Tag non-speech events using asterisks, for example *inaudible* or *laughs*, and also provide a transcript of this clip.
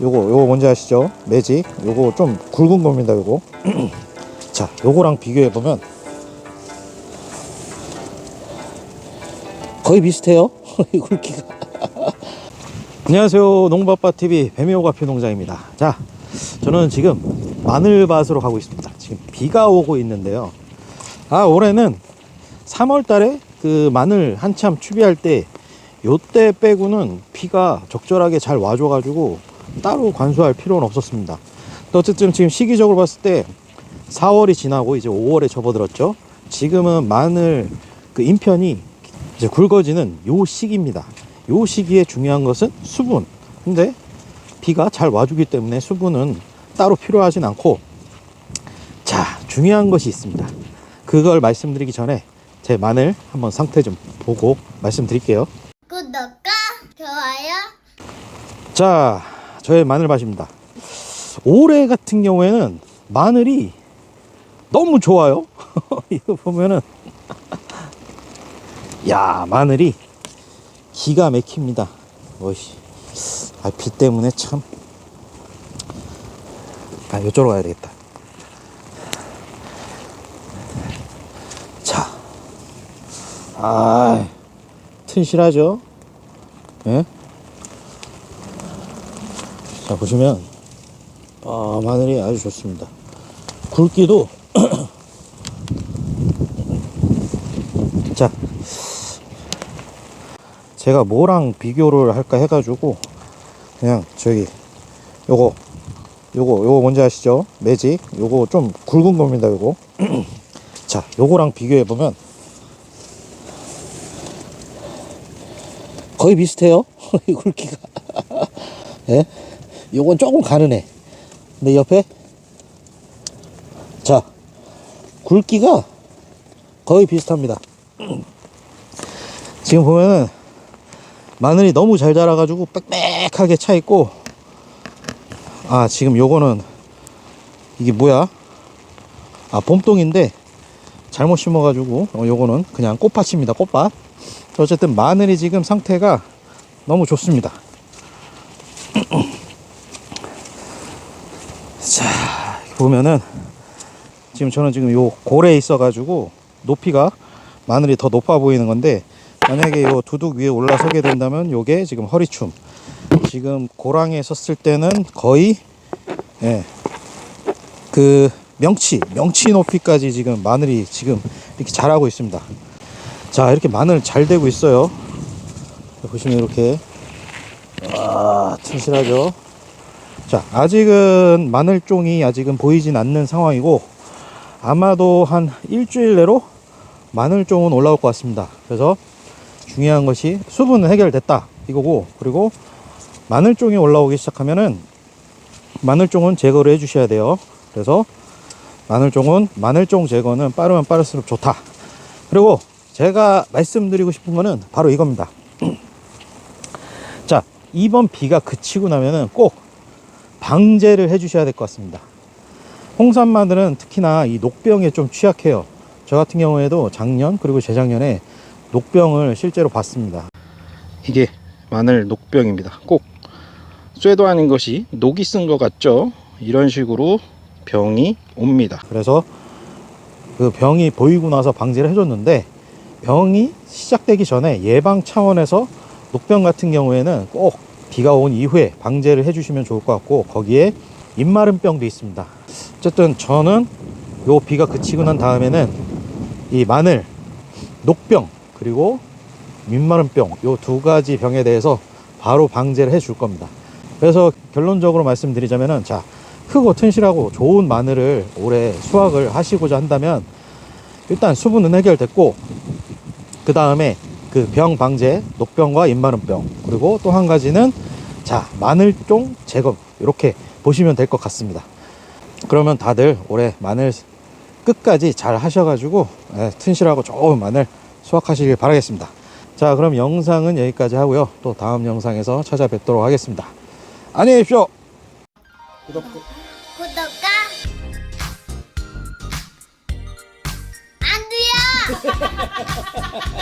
요거 요거 뭔지 아시죠? 매직. 요거 좀 굵은 겁니다 요거. *clears throat* 자 요거랑 비교해 보면 거의 비슷해요? *laughs* 이 굵기가. *laughs* 안녕하세요. 농바빠TV 배미호가피 농장입니다. 자 저는 지금 마늘밭으로 가고 있습니다. 지금 비가 오고 있는데요. 아 올해는 3월 달에 그 마늘 한참 추비할 때 요때 빼고는 비가 적절하게 잘 와줘 가지고 따로 관수할 필요는 없었습니다. 또 어쨌든 지금 시기적으로 봤을 때 4월이 지나고 이제 5월에 접어들었죠. 지금은 마늘 그 인편이 이제 굵어지는 요 시기입니다. 요 시기에 중요한 것은 수분. 근데 비가 잘 와주기 때문에 수분은 따로 필요하진 않고 자 중요한 것이 있습니다. 그걸 말씀드리기 전에 제 마늘 한번 상태 좀 보고 말씀드릴게요. 구독과 좋아요. 자 저의 마늘밭입니다. 올해 같은 경우에는 마늘이 너무 좋아요. *laughs* 이거 보면은. 야 마늘이 기가 막힙니다. 어이씨. 아, 비 때문에 참. 아, 이쪽으로 가야 되겠다. 자, 아, 튼실하죠? 예? 자, 보시면, 아, 마늘이 아주 좋습니다. 굵기도, *clears throat* 자, 제가 뭐랑 비교를 할까 해가지고, 그냥 저기, 요거, 요거 요거 뭔지 아시죠? 매직 요거 좀 굵은 겁니다 요거 *clears throat* 자 요거랑 비교해 보면 거의 비슷해요 *laughs* 이 굵기가 *laughs* 예? 요건 조금 가느네. 근데 옆에 자 굵기가 거의 비슷합니다. *clears throat* 지금 보면은 마늘이 너무 잘 자라가지고 빽빽하게 차 있고 아 지금 요거는 이게 뭐야? 아 봄동인데 잘못 심어 가지고 어, 요거는 그냥 꽃밭입니다 꽃밭. 어쨌든 마늘이 지금 상태가 너무 좋습니다 자 보면은 지금 저는 지금 요 고래에 있어 가지고 높이가 마늘이 더 높아 보이는 건데 만약에 요 두둑 위에 올라서게 된다면 요게 지금 허리춤 지금 고랑에 섰을 때는 거의 예, 그 명치 명치 높이까지 지금 마늘이 지금 이렇게 자라고 있습니다. 자 이렇게 마늘 잘 되고 있어요. 보시면 이렇게 와 튼실하죠. 자 아직은 마늘종이 아직은 보이진 않는 상황이고 아마도 한 일주일 내로 마늘종은 올라올 것 같습니다. 그래서 중요한 것이 수분은 해결됐다 이거고 그리고 마늘종이 올라오기 시작하면은 마늘종은 제거를 해 주셔야 돼요. 그래서 마늘종은 마늘종 제거는 빠르면 빠를수록 좋다. 그리고 제가 말씀드리고 싶은 거는 바로 이겁니다. *clears throat* 자 이번 비가 그치고 나면은 꼭 방제를 해 주셔야 될 것 같습니다. 홍산 마늘은 특히나 이 녹병에 좀 취약해요. 저 같은 경우에도 작년 그리고 재작년에 녹병을 실제로 봤습니다. 이게 마늘 녹병입니다. 꼭 쇠도 아닌 것이 녹이 쓴 것 같죠? 이런 식으로 병이 옵니다. 그래서 그 병이 보이고 나서 방지를 해줬는데 병이 시작되기 전에 예방 차원에서 녹병 같은 경우에는 꼭 비가 온 이후에 방제를 해주시면 좋을 것 같고 거기에 입마른 병도 있습니다. 어쨌든 저는 요 비가 그치고 난 다음에는 이 마늘 녹병 그리고 민마른 병요 두 가지 병에 대해서 바로 방제를 해 줄 겁니다. 그래서 결론적으로 말씀드리자면은 자 크고 튼실하고 좋은 마늘을 올해 수확을 하시고자 한다면 일단 수분은 해결됐고 그 다음에 그 병 방제 녹병과 입마른병 그리고 또 한 가지는 자 마늘종 제거 이렇게 보시면 될 것 같습니다. 그러면 다들 올해 마늘 끝까지 잘 하셔가지고 예, 튼실하고 좋은 마늘 수확하시길 바라겠습니다. 자 그럼 영상은 여기까지 하고요. 또 다음 영상에서 찾아뵙도록 하겠습니다. 안녕히 계십시오. 구독. 구독과 안 돼요 *laughs*